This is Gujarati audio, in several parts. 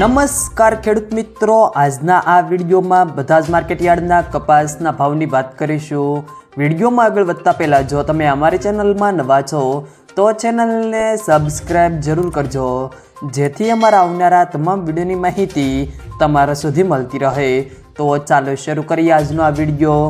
નમસ્કાર ખેડૂત મિત્રો. આજના આ વિડીયોમાં બધા જ માર્કેટ યાર્ડના કપાસના ભાવની વાત કરીશું. વિડીયોમાં આગળ વધતા પહેલાં જો તમે અમારી ચેનલમાં નવા છો, તો ચેનલને સબસ્ક્રાઈબ જરૂર કરજો. જેથી અમારા આવનારા તમામ વિડીયોની માહિતી તમારા સુધી મળતી રહે. તો ચાલો શરૂ કરીએ આજનો આ વીડિયો.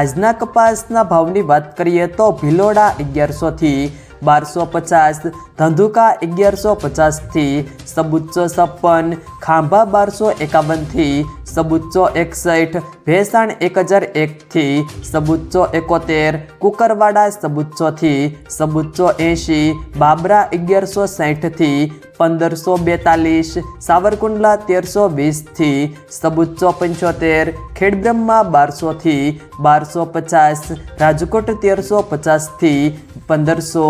આજના કપાસના ભાવની વાત કરીએ તો ભિલોડા અગિયારસોથી બારસો પચાસ ધંધુકા અગિયારસો પચાસથી સબુચ્ચો છપ્પન ખાંભા બારસો એકાવનથી સબુચ્ચો એકસઠ, ભેસાણ એક હજાર એકથી સબુચ્ચો એકોતેર, કુકરવાડા સબુચ્ચોથી સબુચ્ચો એંશી, બાબરા અગિયારસો સાઠથી પંદરસો બેતાલીસ, સાવરકુંડલા તેરસો વીસથી સબુચ્ચો પંચોતેર, ખેડબ્રહ્મા બારસોથી બારસો પચાસ, રાજકોટ તેરસો પચાસથી પંદરસો,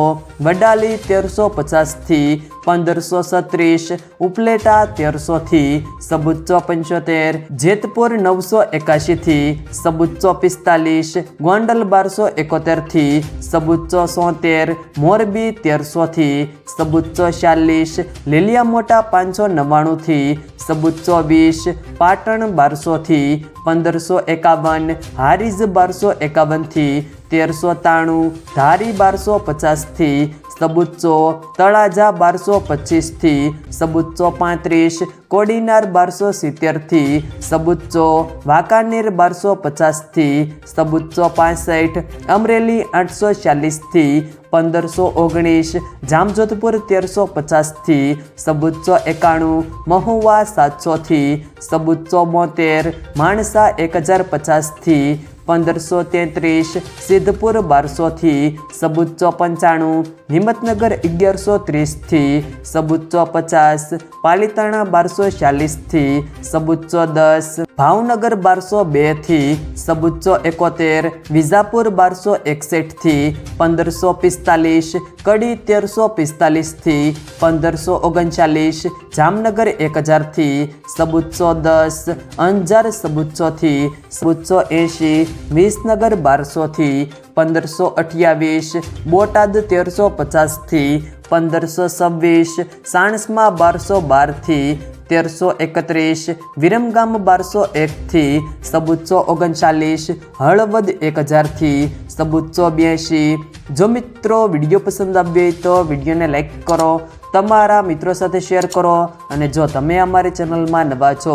વડાલી તેરસો પચાસથી પંદરસો સત્રીસ, ઉપલેટા તેરસોથી સબુચ્ચો પંચોતેર, જેતપુર નવસો એકાશીથી સબુચ્ચો પિસ્તાલીસ, ગોંડલ બારસો એકોતેરથી સબુચ્ચો સોતેર, મોરબી તેરસોથી સબુચ્ચો ચાલીસ લીલિયા મોટા પાંચસો નવ્વાણુંથી સબુચ્ચો વીસ, પાટણ બારસોથી પંદરસો એકાવન, હારીજ બારસો એકાવનથી તેરસો ત્રાણું ધારી બારસો પચાસથી સબુચ્ચો તળાજા બારસો પચીસથી સબુચ્ચો પાંત્રીસ, કોડીનાર બારસો સિત્તેરથી સબુચ્ચો વાંકાનેર બારસો પચાસથી સબુચ્ચો પાસઠ, અમરેલી આઠસો ચાલીસથી પંદરસો ઓગણીસ, જામજોધપુર તેરસો પચાસથી સબુચ્ચો એકાણું, મહુવા સાતસોથી સબુચ્ચો બોતેર, માણસા એક હજાર પચાસથી પંદરસો તેત્રીસ, સિદ્ધપુર બારસોથી સબુચ્ચો પંચાણું હિંમતનગર અગિયારસો ત્રીસથી સબુચ્ચો પચાસ પાલિતાણા બારસો ચાલીસથી સબુચ્ચો દસ ભાવનગર બારસો બેથી સબુચ્ચો એકોતેર વિજાપુર બારસો એકસઠથી, પંદરસો પિસ્તાલીસ, કડી તેરસો પિસ્તાલીસથી, પંદરસો ઓગણચાલીસ, જામનગર એક હજારથી સબુચ્ચો દસ અંજાર સબુચ્ચોથી સબુચ્ચો એંશી વિસનગર બારસોથી પંદરસો અઠ્યાવીસ, બોટાદ તેરસો પચાસથી પંદરસો છવ્વીસ, સાણસમાં બારસો બારથી તેરસો એકત્રીસ, વિરમગામ બારસો એકથી સબુચ્ચો ઓગણચાલીસ, હળવદ એક હજારથી સબુચ્ચો બ્યાસી. જો મિત્રો વીડિયો પસંદ આવ્યો હોય તો વિડીયોને લાઇક કરો, તમારા મિત્રો સાથે શેર કરો અને જો તમે અમારી ચેનલમાં નવા છો